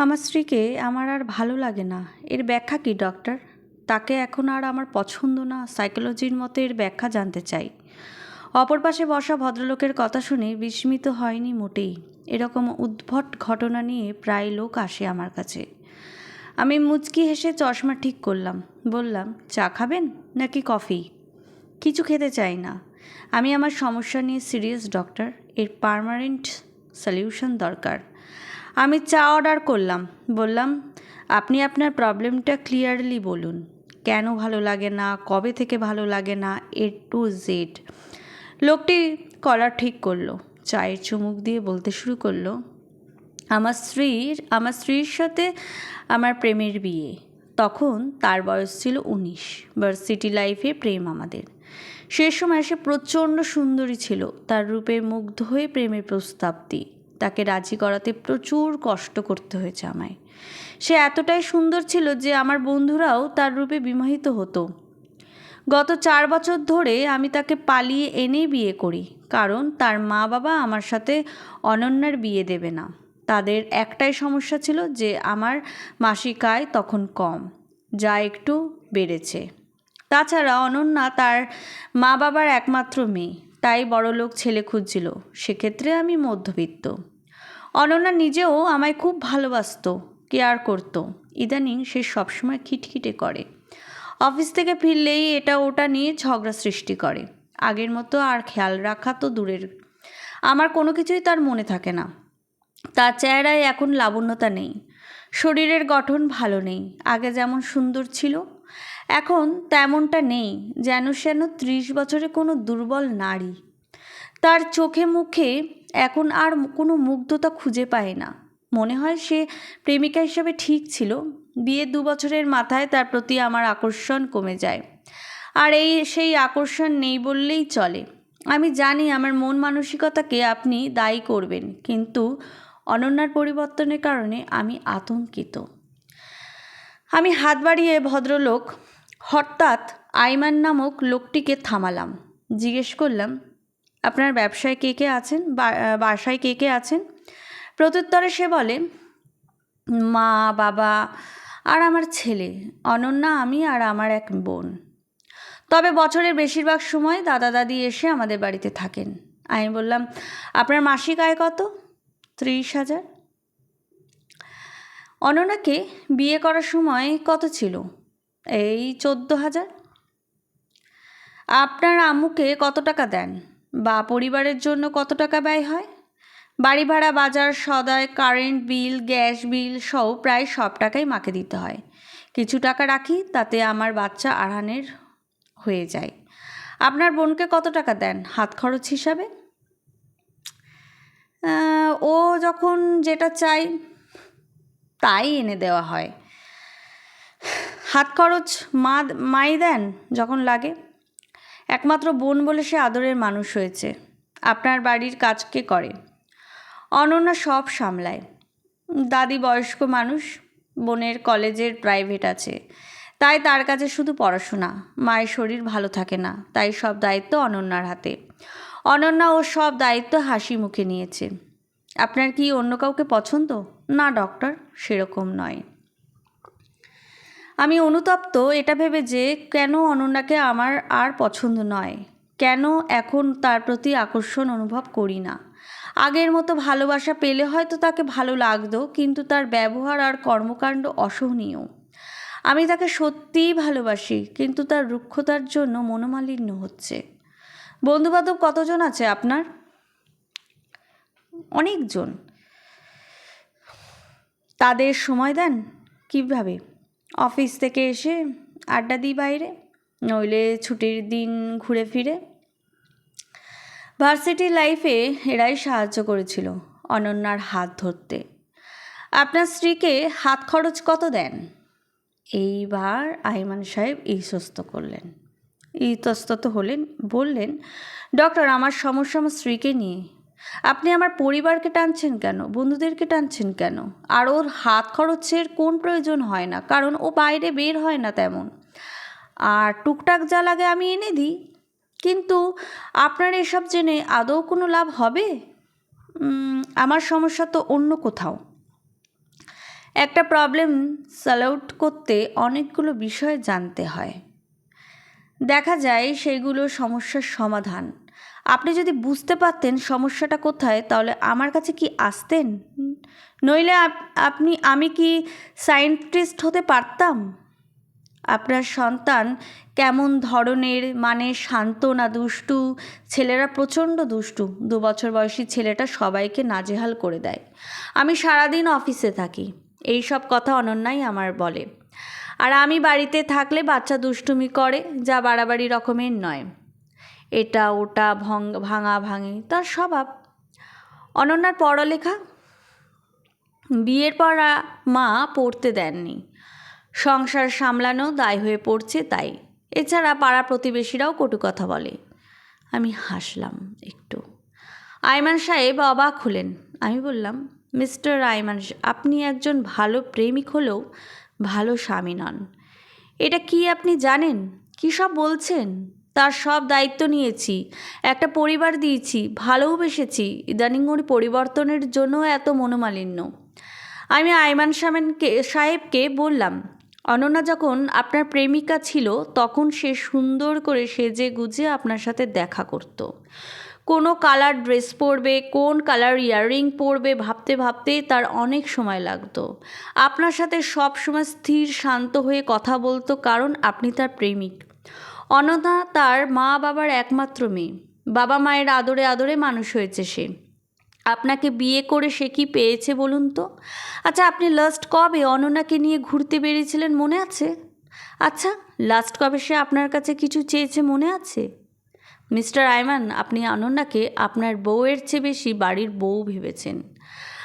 আমার স্ত্রীকে আমার আর ভালো লাগে না। এর ব্যাখ্যা কি, ডক্টর? তাকে এখন আর আমার পছন্দ না, সাইকোলজির মতো এর ব্যাখ্যা জানতে চাই। অপর পাশে বসা ভদ্রলোকের কথা শুনে বিস্মিত হয়নি মোটেই। এরকম উদ্ভট ঘটনা নিয়ে প্রায় লোক আসে আমার কাছে। আমি মুচকি হেসে চশমা ঠিক করলাম। বললাম, চা খাবেন নাকি কফি? কিছু খেতে চাই না। আমি আমার সমস্যা নিয়ে সিরিয়াস, ডক্টর। এর পার্মানেন্ট সলিউশন দরকার। আমি চা অর্ডার করলাম। বললাম, আপনি আপনার প্রবলেমটা ক্লিয়ারলি বলুন। কেন ভালো লাগে না? কবে থেকে ভালো লাগে না? এ টু জেড লোকটি কলার ঠিক করল, চায়ের চুমুক দিয়ে বলতে শুরু করল, আমার স্ত্রীর আমার স্ত্রীর সাথে আমার প্রেমের বিয়ে। তখন তার বয়স ছিল উনিশ। ভার্সিটি লাইফে প্রেম আমাদের। সে সময় সে প্রচণ্ড সুন্দরী ছিল। তার রূপে মুগ্ধ হয়ে প্রেমের প্রস্তাব দিই। তাকে রাজি করাতে প্রচুর কষ্ট করতে হয়েছে আমায়। সে এতটাই সুন্দর ছিল যে আমার বন্ধুরাও তার রূপে বিমোহিত হতো। গত চার বছর ধরে আমি তাকে পালিয়ে এনেই বিয়ে করি, কারণ তার মা বাবা আমার সাথে অনন্যার বিয়ে দেবে না। তাদের একটাই সমস্যা ছিল যে আমার মাসিক আয় তখন কম, যা একটু বেড়েছে। তাছাড়া অনন্যা তার মা বাবার একমাত্র মেয়ে, তাই বড়লোক ছেলে খুঁজছিল। সেক্ষেত্রে আমি মধ্যবিত্ত। অনন্যা নিজেও আমায় খুব ভালোবাসতো, কেয়ার করতো। ইদানিং সে সবসময় খিটখিটে করে। অফিস থেকে ফিরলেই এটা ওটা নিয়ে ঝগড়া সৃষ্টি করে। আগের মতো আর খেয়াল রাখা তো দূরের। আমার কোনো কিছুই তার মনে থাকে না। তার চেহারায় এখন লাবণ্যতা নেই। শরীরের গঠন ভালো নেই। আগে যেমন সুন্দর ছিল, এখন তেমনটা নেই। যেন সেন ত্রিশ বছরে কোনো দুর্বল নারী। তার চোখে মুখে এখন আর কোনো মুগ্ধতা খুঁজে পায় না। মনে হয় সে প্রেমিকা হিসাবে ঠিক ছিল। বিয়ের দু বছরের মাথায় তার প্রতি আমার আকর্ষণ কমে যায়। আর এই সেই আকর্ষণ নেই বললেই চলে। আমি জানি আমার মন মানসিকতাকে আপনি দায়ী করবেন, কিন্তু অনন্যার পরিবর্তনের কারণে আমি আতঙ্কিত। আমি হাত বাড়িয়ে ভদ্রলোক, হঠাৎ আইমান নামক লোকটিকে থামালাম। জিজ্ঞেস করলাম আপনার ব্যবসায় কে কে আছেন? বাসায় কে কে আছেন? প্রত্যুত্তরে সে বলে, মা, বাবা আর আমার ছেলে, অনন্যা আমি আর আমার এক বোন। তবে বছরের বেশিরভাগ সময় দাদা দাদি এসে আমাদের বাড়িতে থাকেন। আমি বললাম, আপনার মাসিক আয় কত? ত্রিশ হাজার। অনন্যাকে বিয়ে করার সময় কত ছিল? এই চোদ্দ হাজার। আপনার আম্মুকে কত টাকা দেন? বা পরিবারের জন্য কত টাকা ব্যয় হয়? বাড়ি ভাড়া, বাজার, সদায় কারেন্ট বিল গ্যাস বিল সহ প্রায় সব টাকাই মাকে দিতে হয়। কিছু টাকা রাখি, তাতে আমার বাচ্চা আড়ানের হয়ে যায়। আপনার বোনকে কত টাকা দেন? হাত খরচ হিসাবে? ও যখন যেটা চাই তাই এনে দেওয়া হয়। হাত খরচ মা, মাই দেন যখন লাগে। একমাত্র বোন বলে সে আদরের মানুষ হয়েছে। আপনার বাড়ির কাজকে করে? অনন্যা সব সামলায়। দাদি বয়স্ক মানুষ, বোনের কলেজের প্রাইভেট আছে। তাই তার কাছে শুধু পড়াশোনা। মায়ের শরীর ভালো থাকে না, তাই সব দায়িত্ব অনন্যার হাতে। অনন্যা ও সব দায়িত্ব হাসি মুখে নিয়েছে। আপনার কি অন্য কাউকে পছন্দ? না, ডক্টর, সেরকম নয়। আমি অনুতপ্ত, এটা ভেবে যে কেন অনন্যাকে আমার আর পছন্দ নয়? কেন এখন তার প্রতি আকর্ষণ অনুভব করি না? আগের মতো ভালোবাসা পেলে হয়তো তাকে ভালো লাগতো, কিন্তু তার ব্যবহার আর কর্মকাণ্ড অসহনীয়। আমি তাকে সত্যিই ভালোবাসি, কিন্তু তার রুক্ষতার জন্য মনোমালিন্য হচ্ছে। বন্ধুবান্ধব কতজন আছে আপনার? অনেকজন। তাদের সময় দেন? কীভাবে? অফিস থেকে এসে আড্ডা দিই বাইরে, নইলে ছুটির দিন ঘুরে ফিরে। ভার্সিটি লাইফে এরাই সাহায্য করেছিল অনন্যার হাত ধরতে। আপনার স্ত্রীকে হাত খরচ কত দেন? এইবার আইমান সাহেব ইস্তস্ত করলেন। ইতস্তত হলেন, বললেন, ডক্টর, আমার সমস্যা আমার স্ত্রীকে নিয়ে। আপনি আমার পরিবারকে টানছেন কেন? বন্ধুদেরকে টানছেন কেন? আর ওর হাত খরচের কোন প্রয়োজন হয় না, কারণ ও বাইরে বের হয় না তেমন। আর টুকটাক যা লাগে আমি এনে দিই। কিন্তু আপনার এসব জেনে আদৌ কোনো লাভ হবে? আমার সমস্যা তো অন্য কোথাও। একটা প্রবলেম সলভ করতে অনেকগুলো বিষয় জানতে হয়। দেখা যায় সেইগুলো সমস্যার সমাধান। আপনি যদি বুঝতে পারতেন সমস্যাটা কোথায়, তাহলে আমার কাছে কি আসতেন? নইলে আপ- আপনি, আমি কি সায়েন্টিস্ট হতে পারতাম? আপনার সন্তান কেমন ধরনের মানে শান্ত না দুষ্টু? ছেলেরা প্রচণ্ড দুষ্টু। দু বছর বয়সী ছেলেটা সবাইকে নাজেহাল করে দেয়। আমি সারাদিন অফিসে থাকি। এই সব কথা অনন্যাই আমার বলে। আর আমি বাড়িতে থাকলে বাচ্চা দুষ্টুমি করে, যা বাড়াবাড়ি রকমের নয়। এটা, ওটা, ভং, ভাঙা, ভাঙি, তার স্বভাব। অনন্যার পড়ালেখা? বিয়ের পর মা পড়তে দেননি। সংসার সামলানো দায় হয়ে পড়ছে তাই। এছাড়া পাড়া প্রতিবেশীরাও কটু কথা বলে। আমি হাসলাম একটু। আয়মান সাহেব অবাক হলেন। আমি বললাম, মিস্টার আয়মান সা- আপনি একজন ভালো প্রেমিক হলেও ভালো স্বামী নন। এটা কি আপনি জানেন? কী সব বলছেন? তার সব দায়িত্ব নিয়েছি। একটা পরিবার দিয়েছি ভালোবেসেছি ইদানিং ওর পরিবর্তনের জন্য এত মনোমালিন্য। আমি আইমান সামেনকে, সাহেবকে বললাম, অনন্যা যখন আপনার প্রেমিকা ছিল, তখন সে সুন্দর করে সেজে গুজে আপনার সাথে দেখা করতো। কোনো কালার ড্রেস পরবে, কোন কালার ইয়াররিং পরবে, ভাবতে ভাবতে তার অনেক সময় লাগতো। আপনার সাথে সব সময় স্থির, শান্ত হয়ে কথা বলতো কারণ আপনি তার প্রেমিক। অনন্যা তার মা বাবার একমাত্র মেয়ে। বাবা মায়ের আদরে আদরে মানুষ হয়েছে সে। আপনাকে বিয়ে করে সে কি পেয়েছে বলুন তো? আচ্ছা আপনি লাস্ট কবে অনন্যাকে নিয়ে ঘুরতে বেরিয়েছিলেন মনে আছে? আচ্ছা লাস্ট কবে সে আপনার কাছে কিছু চেয়েছে মনে আছে? মিস্টার আয়মান, আপনি অনন্যাকে আপনার বউয়ের চেয়ে বেশি বাড়ির বউ ভেবেছেন।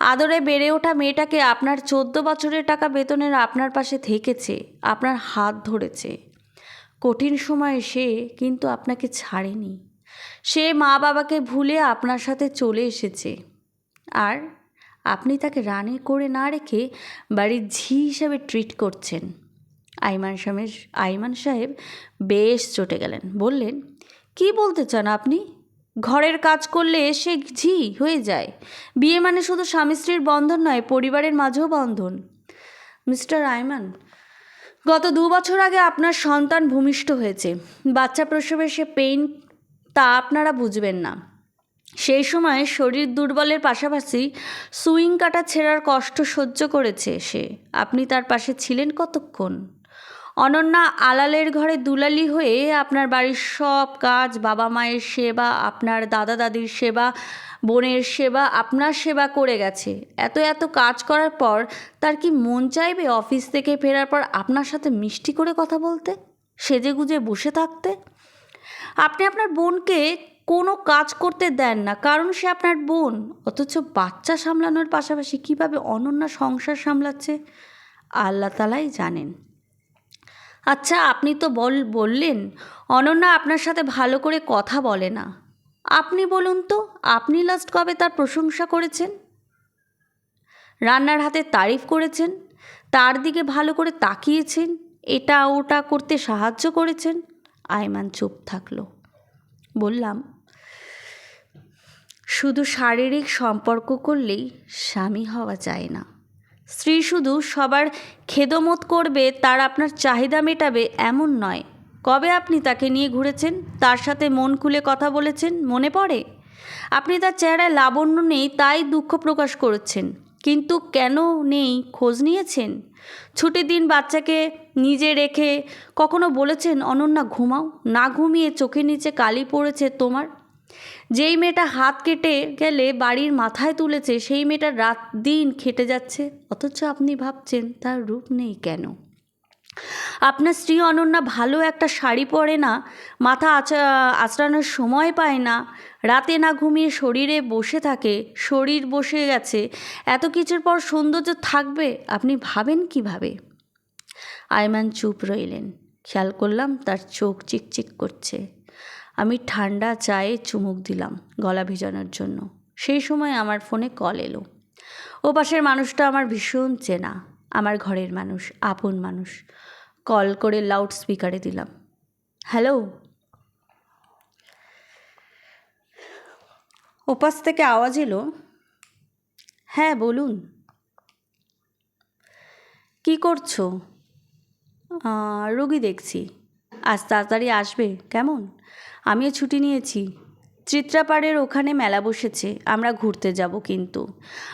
আদরে বেড়ে ওঠা মেয়েটাকে আপনার চোদ্দ বছরের টাকা বেতনের আপনার পাশে থেকেছে, আপনার হাত ধরেছে। কঠিন সময়ে সে কিন্তু আপনাকে ছাড়েনি। সে মা বাবাকে ভুলে আপনার সাথে চলে এসেছে। আর আপনি তাকে রানি করে না রেখে বাড়ির ঝি হিসাবে ট্রিট করছেন। আইমান সাহেব আইমান সাহেব বেশ চটে গেলেন। বললেন, কি বলতে চান আপনি? ঘরের কাজ করলে সে ঝি হয়ে যায়। বিয়ে মানে শুধু স্বামী স্ত্রীর বন্ধন নয়, পরিবারের মাঝেও বন্ধন। মিস্টার আইমান গত দু বছর আগে আপনার সন্তান ভূমিষ্ঠ হয়েছে। বাচ্চা প্রসবে সে পেইন তা আপনারা বুঝবেন না। সেই সময় শরীর দুর্বলের পাশাপাশি সুইং কাটা ছেঁড়ার কষ্ট সহ্য করেছে সে। আপনি তার পাশে ছিলেন কতক্ষণ? অনন্যা আলালের ঘরে দুলালি হয়ে আপনার বাড়ির সব কাজ, বাবা মায়ের সেবা, আপনার দাদা দাদির সেবা, বোনের সেবা, আপনার সেবা করে গেছে। এত এত কাজ করার পর তার কি মন চাইবে অফিস থেকে ফেরার পর আপনার সাথে মিষ্টি করে কথা বলতে, সেজে গুজে বসে থাকতে? আপনি আপনার বোনকে কোনো কাজ করতে দেন না, কারণ সে আপনার বোন। অথচ বাচ্চা সামলানোর পাশাপাশি কীভাবে অনন্যা সংসার সামলাচ্ছে, আল্লাহ তালাই জানেন। আচ্ছা আপনি তো বল, বললেন। অনন্যা আপনার সাথে ভালো করে কথা বলে না। আপনি বলুন তো, আপনি লাস্ট কবে তার প্রশংসা করেছেন? রান্নার হাতে তারিফ করেছেন? তার দিকে ভালো করে তাকিয়েছেন? এটা ওটা করতে সাহায্য করেছেন? আয়মান চুপ থাকল। বললাম, শুধু শারীরিক সম্পর্ক করলেই স্বামী হওয়া যায় না। স্ত্রী শুধু সবার খেদমত করবে, তার আপনার চাহিদা মেটাবে এমন নয়। কবে আপনি তাকে নিয়ে ঘুরেছেন? তার সাথে মন খুলে কথা বলেছেন? মনে পড়ে? আপনি তার চেহারায় লাবণ্য নেই, তাই দুঃখ প্রকাশ করেছেন। কিন্তু কেন নেই? খোঁজ নিয়েছেন? ছুটির দিন বাচ্চাকে নিজে রেখে কখনো বলেছেন, অনন্যা, ঘুমাও। না ঘুমিয়ে চোখের নিচে কালি পড়েছে তোমার। যেই মেয়েটা হাত কেটে গেলে বাড়ির মাথায় তুলেছে, সেই মেয়েটা রাত দিন খেটে যাচ্ছে। অথচ আপনি ভাবছেন তার রূপ নেই কেন? আপনার স্ত্রী অনন্যা ভালো একটা শাড়ি পরে না, মাথা আচা, আঁচড়ানোর সময় পায় না, রাতে না ঘুমিয়ে শরীরে বসে থাকে, শরীর বসে গেছে, এত কিছুর পর সৌন্দর্য থাকবে, আপনি ভাবেন কীভাবে? আয়মান চুপ রইলেন, খেয়াল করলাম তার চোখ চিকচিক করছে। আমি ঠান্ডা চায়ে চুমুক দিলাম গলা ভেজানোর জন্য। সেই সময় আমার ফোনে কল এলো। ও পাশের মানুষটা আমার ভীষণ চেনা। আমার ঘরের মানুষ, আপন মানুষ। কল করে লাউড স্পিকারে দিলাম। হ্যালো ওপাশ থেকে আওয়াজ এলো। হ্যাঁ বলুন। কি করছ? রুগী দেখছি। আজ তাড়াতাড়ি আসবে, কেমন? আমিও ছুটি নিয়েছি। চিত্রাপাড়ের ওখানে মেলা বসেছে, আমরা ঘুরতে যাব কিন্তু।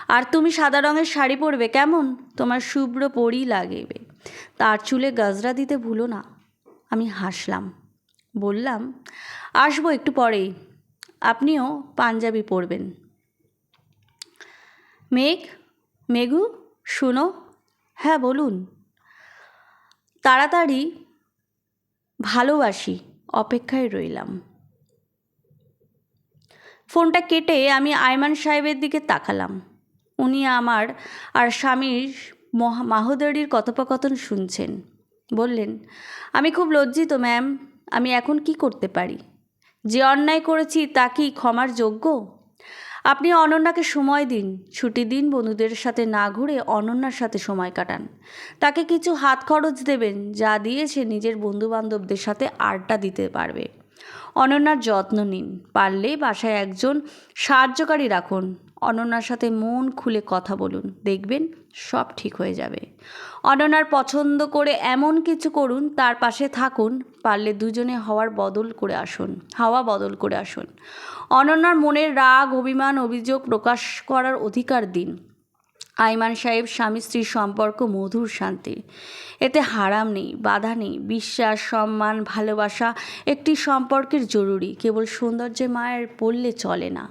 আর তুমি সাদা রঙের শাড়ি পরবে, কেমন? তোমার শুভ্র পরি লাগবে। তার চুলে গজরা দিতে ভুলো না। আমি হাসলাম। বললাম, আসব একটু পরেই। আপনিও পাঞ্জাবি পরবেন। মেঘ, মেঘু, শুনো। হ্যাঁ বলুন। তাড়াতাড়ি ভালোবাসি, অপেক্ষায় রইলাম। ফোনটা কেটে আমি আয়মান সাহেবের দিকে তাকালাম। উনি আমার আর স্বামীর মহা, মাহোদরির কথোপকথন শুনছেন। বললেন, আমি খুব লজ্জিত, ম্যাম। আমি এখন কি করতে পারি? যে অন্যায় করেছি তা কি ক্ষমার যোগ্য? আপনি অনন্যাকে সময় দিন, ছুটি দিন, বন্ধুদের সাথে না ঘুরে অনন্যার সাথে সময় কাটান। তাকে কিছু হাত খরচ দেবেন, যা দিয়ে সে নিজের বন্ধুবান্ধবদের সাথে আড্ডা দিতে পারবে। অনন্যার যত্ন নিন, পারলে বাসায় একজন সাহায্যকারী রাখুন। অনন্যার সাথে মন খুলে কথা বলুন, দেখবেন সব ঠিক হয়ে যাবে। অনন্যার পছন্দ করে এমন কিছু করুন, তার পাশে থাকুন, পারলে দুজনে হওয়ার বদল করে আসুন, হাওয়া বদল করে আসুন। অনন্যার মনের রাগ, অভিমান, অভিযোগ প্রকাশ করার অধিকার দিন। আইমান সাহেব স্বামী স্ত্রীর সম্পর্ক, মধুর শান্তি। এতে হারাম নেই, বাধা নেই। বিশ্বাস, সম্মান, ভালোবাসা একটি সম্পর্কের জরুরি। কেবল সৌন্দর্যে মায়ের পড়লে চলে না।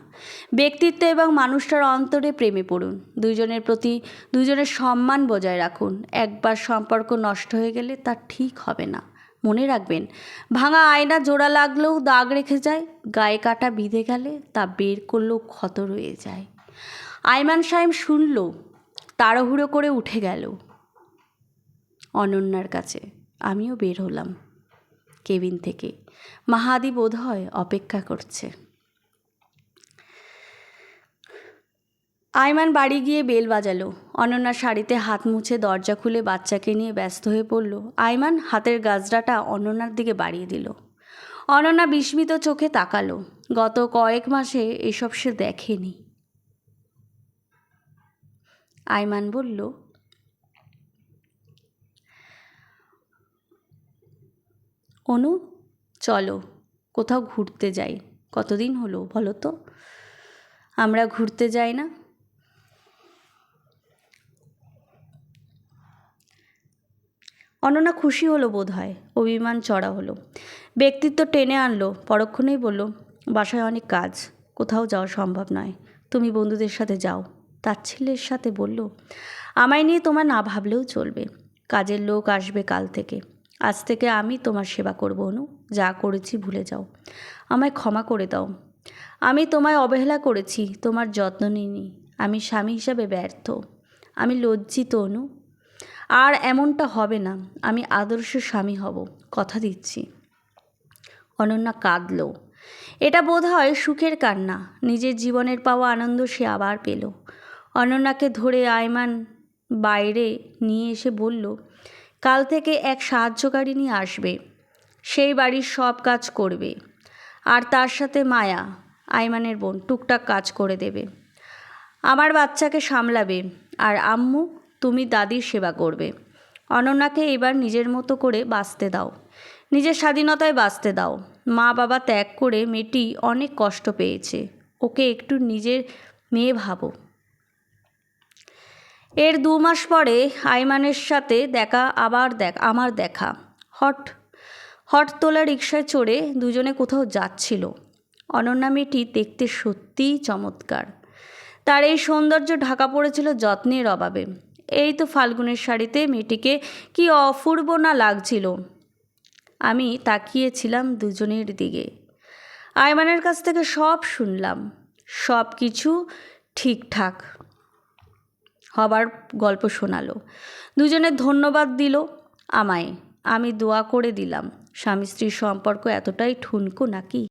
ব্যক্তিত্ব এবং মানুষটার অন্তরে প্রেমে পড়ুন। দুজনের প্রতি দুজনের সম্মান বজায় রাখুন। একবার সম্পর্ক নষ্ট হয়ে গেলে তা ঠিক হবে না। মনে রাখবেন, ভাঙা আয়না জোড়া লাগলেও দাগ রেখে যায়, গায়ে কাটা বিঁধে গেলে তা বের করলেও ক্ষত রয়ে যায়। আইমান সাহেব শুনল তাড়াহুড়ো করে উঠে গেল অনন্যার কাছে। আমিও বের হলাম কেবিন থেকে। মাহাদি বোধ হয় অপেক্ষা করছে। আইমান বাড়ি গিয়ে বেল বাজালো। অনন্যা শাড়িতে হাত মুছে দরজা খুলে বাচ্চাকে নিয়ে ব্যস্ত হয়ে পড়ল। আইমান হাতের গাজরাটা অনন্যার দিকে বাড়িয়ে দিল। অনন্যা বিস্মিত চোখে তাকালো। গত কয়েক মাসে এসব সে দেখেনি। আইমান বলল, অনু, চলো, কোথাও ঘুরতে যাই। কতদিন হলো বলো তো? আমরা ঘুরতে যাই না। অনন্যা খুশি হলো বোধ হয় অভিমান চড়া হলো। ব্যক্তিত্ব টেনে আনলো, পরক্ষণেই বলল, বাসায় অনেক কাজ, কোথাও যাওয়া সম্ভব নয়। তুমি বন্ধুদের সাথে যাও। তার ছেলের সাথে বলল, আমায় নিয়ে তোমার না ভাবলেও চলবে। কাজের লোক আসবে কাল থেকে। আজ থেকে আমি তোমার সেবা করব, অনু। যা করেছি ভুলে যাও। আমায় ক্ষমা করে দাও। আমি তোমায় অবহেলা করেছি, তোমার যত্ন নিইনি। আমি স্বামী হিসাবে ব্যর্থ। আমি লজ্জিত, অনু। আর এমনটা হবে না। আমি আদর্শ স্বামী হব। কথা দিচ্ছি। অনন্যা কাঁদল। এটা বোধ হয় সুখের কান্না। নিজের জীবনের পাওয়া আনন্দ সে আবার পেল। অনন্যাকে ধরে আয়মান বাইরে নিয়ে এসে বলল, কাল থেকে এক সাহায্যকারী নিয়ে আসবে। সেই বাড়ির সব কাজ করবে। আর তার সাথে মায়া আইমানের বোন, টুকটাক কাজ করে দেবে। আমার বাচ্চাকে সামলাবে আর আম্মু, তুমি দাদির সেবা করবে। অনন্যাকে এবার নিজের মতো করে বাঁচতে দাও। নিজের স্বাধীনতায় বাঁচতে দাও। মা বাবা ত্যাগ করে মেয়েটি অনেক কষ্ট পেয়েছে। ওকে একটু নিজের মেয়ে ভাবো। এর দু মাস পরে আইমানের সাথে দেখা, আবার দেখ, আমার দেখা। হট হট তোলা রিক্সায় চড়ে দুজনে কোথাও যাচ্ছিল। অনন্যা মেয়েটি দেখতে সত্যিই চমৎকার। তার এই সৌন্দর্য ঢাকা পড়েছিল যত্নের অভাবে। এই তো ফাল্গুনের শাড়িতে মেয়েটিকে কি অপূর্ব না লাগছিল। আমি তাকিয়েছিলাম দুজনের দিকে। আয়মানের কাছ থেকে সব শুনলাম। সব কিছু ঠিকঠাক। হবার গল্প শোনালো। দুজনে ধন্যবাদ দিল আমায়। আমি দোয়া করে দিলাম। স্বামী স্ত্রীর সম্পর্ক এতটাই ঠুনকো নাকি?